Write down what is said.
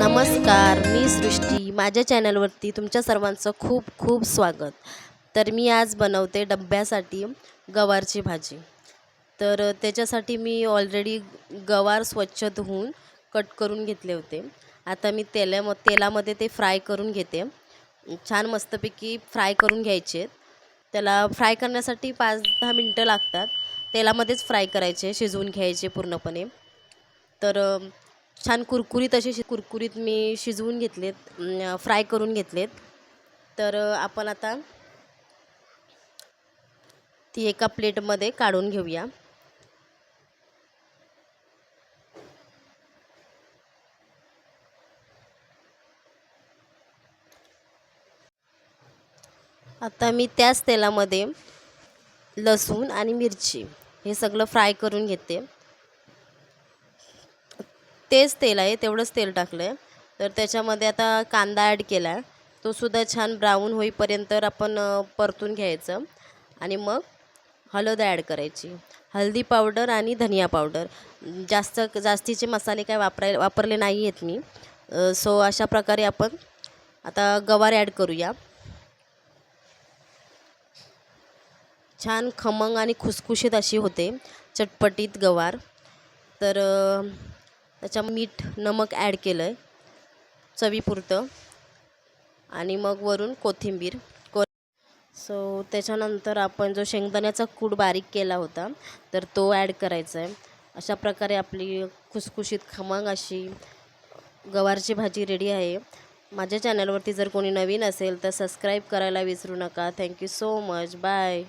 नमस्कार मी सृष्टी. माझ्या चॅनलवरती तुमच्या सर्वांचं खूप खूप स्वागत. तर मी आज बनवते डब्यासाठी गवारची भाजी. तर त्याच्यासाठी मी ऑलरेडी गवार स्वच्छ धुवून कट करून घेतले होते. आता मी तेला तेलामध्ये ते फ्राय करून घेते. छान मस्तपैकी फ्राय करून घ्यायचे. त्याला फ्राय करण्यासाठी पाच दहा मिनटं लागतात. तेलामध्येच फ्राय करायचे शिजवून घ्यायचे पूर्णपणे. तर छान कुरकुरीत असे शि कुरकुरीत मी शिजवून घेतलेत फ्राय करून घेतलेत. तर आपण आता ती एका प्लेटमध्ये काढून घेऊया. आता मी त्याच तेलामध्ये लसूण आणि मिरची हे सगळं फ्राय करून घेते. तेच तेल आहे तेवढंच तेल टाकलं आहे तर त्याच्यामध्ये आता कांदा ॲड केला आहे तो सुद्धा छान ब्राऊन होईपर्यंत आपण परतून घ्यायचं. आणि मग हळद ॲड करायची. हळदी पावडर आणि धनिया पावडर जास्त जास्तीचे मसाले काय वापराय वापरले नाही आहेत मी. सो अशा प्रकारे आपण आता गवार ॲड करूया. छान खमंग आणि खुसखुशीत अशी होते. चटपटीत गवार. तर त्याच्या मीठ नमक ॲड केलं आहे चवीपुरतं. आणि मग वरून कोथिंबीर. को सो त्याच्यानंतर आपण जो शेंगदाण्याचा कूड बारीक केला होता तर तो ॲड करायचा आहे अशा प्रकारे आपली खुसखुशीत खमंग अशी गवारची भाजी रेडी आहे. माझ्या चॅनलवरती जर कोणी नवीन असेल तर सबस्क्राईब करायला विसरू नका. Thank you so much bye